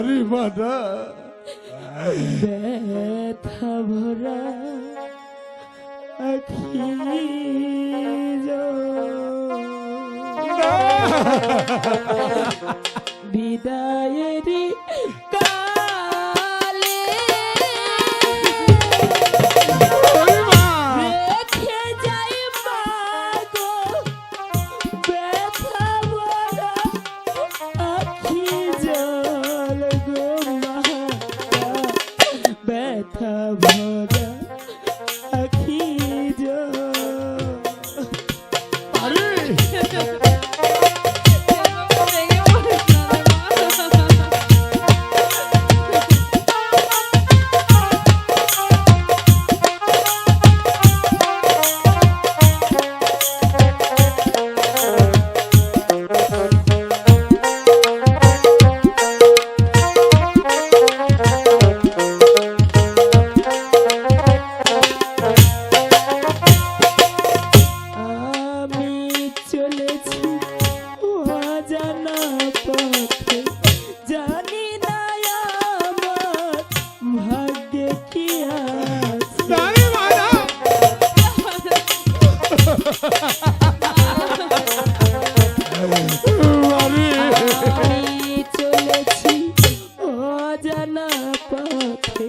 নারী মাতা ব্যথা ভরা আখি বিদায়ের জানা পথে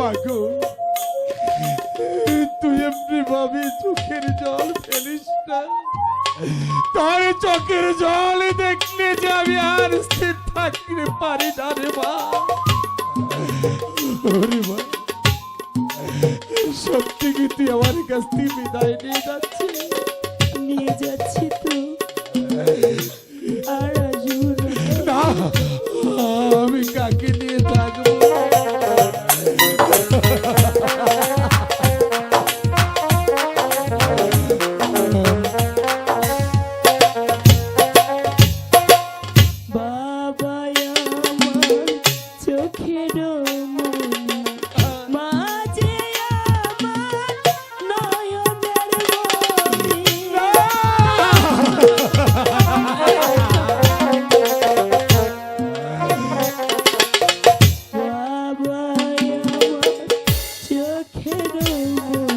মাগো তুই এমনি ভাবি চোখের জল ফেলিস না। তার চোখের জল দেখলে যে আমি আর স্থির থাকতে পারি না রে মা। সত্যি কি তুই আমার কাছ থেকে বিদায় নিয়ে যাচ্ছি নিয়ে যাচ্ছি তো। আর না kidding.